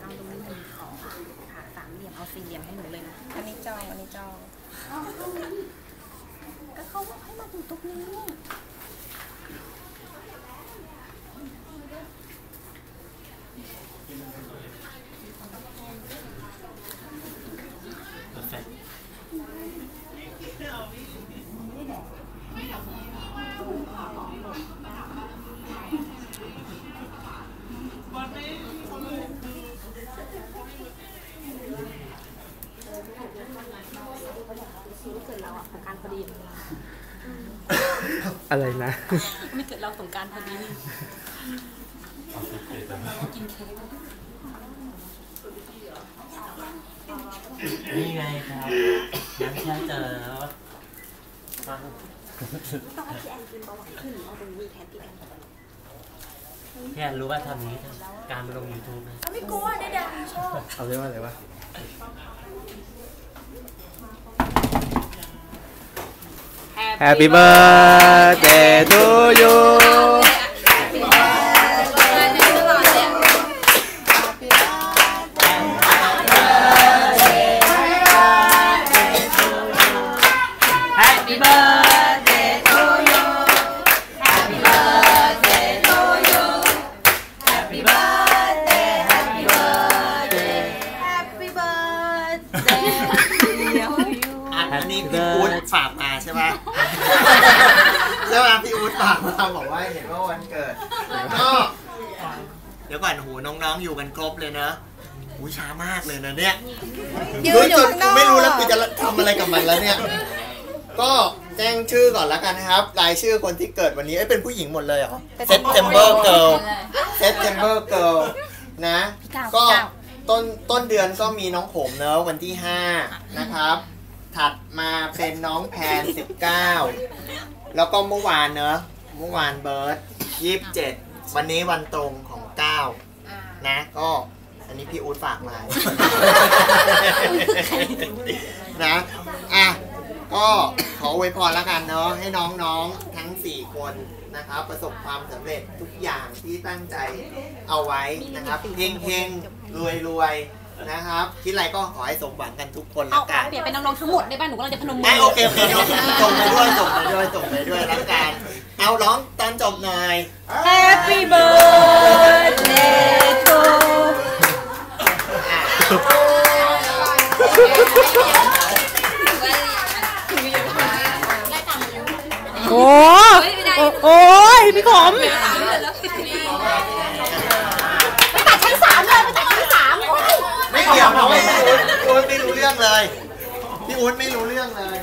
เอาตรงนี้หนึ่งสองค่ะสามเหลี่ยมเอาสี่เหลี่ยมให้หนูเลยนะอันนี้จองอันนี้จองก็เขาบอกให้มาอยู่ตรงนี้ กิดเราอะสงการพอดี อะไรนะ ไม่เกิดเราสงการพอดีกินเค้กนี่ไงครับยังแค่เจอแล้วฟังต้องให้พี่แอนกินเบาหวานขึ้นเอาตรงนี้แทนพี่แอนแค่รู้ว่าทำนี้ การไปลงยูทูบนะไม่กลัวได้ดังชอบเอาเรียกว่าอะไรวะ Happy birthday to you แฮปปี้เบิร์ดเดย์ อันนี้พี่อู๊ดฝากมาใช่ไหมใช่ไหมพี่อู๊ดฝากมาบอกว่าเห็นว่าวันเกิดก็เดี๋ยวก่อนหูน้องๆอยู่กันครบเลยเนอะหูช้ามากเลยนะเนี่ยยืนรู้อยู่จุดข้างนอกไม่รู้แล้วกูจะทำอะไรกับมันแล้วเนี่ย ก็แจ้งชื่อก่อนแล้วกันนะครับ รายชื่อคนที่เกิดวันนี้เอ้ยเป็นผู้หญิงหมดเลยเหรอ September Girl September Girl นะ ก็ต้นต้นเดือนก็มีน้องผมเนอะวันที่ 5 นะครับ ถัดมาเป็นน้องแพน19แล้วก็เมื่อวานเนอะเมื่อวานเบิร์ด27วันนี้วันตรงของ9นะก็อันนี้พี่อู๊ดฝากมา นะ อะ ก็ขออวยพรแล้วกันเนาะ ให้น้องๆ ทั้ง 4 คนนะครับ ประสบความสำเร็จทุกอย่างที่ตั้งใจเอาไว้นะครับเฮงเฮงรวยรวยๆ นะครับ คิดอะไรก็ขอให้สมหวังกันทุกคนเอาละกันเปลี่ยนเป็นน้องๆทั้งหมดได้ป่ะหนูก็เลยจะพนมมืไอ้โอเคโอเคเดี๋ยวส่งไปด้วยส่งไปด้วยส่งไปด้วยละกันเอาร้องตอนจบหน่อย Happy birthday to โอ้โอ้โอ้ยพี่ขม ตัดชั้นสามเลยไม่ต้องเอาชั้นสามโอ้ย ไม่เกี่ยวนะไม่รู้พี่อู๊ดไม่รู้เรื่องเลย พี่ อู๊ดไม่รู้เรื่องเลย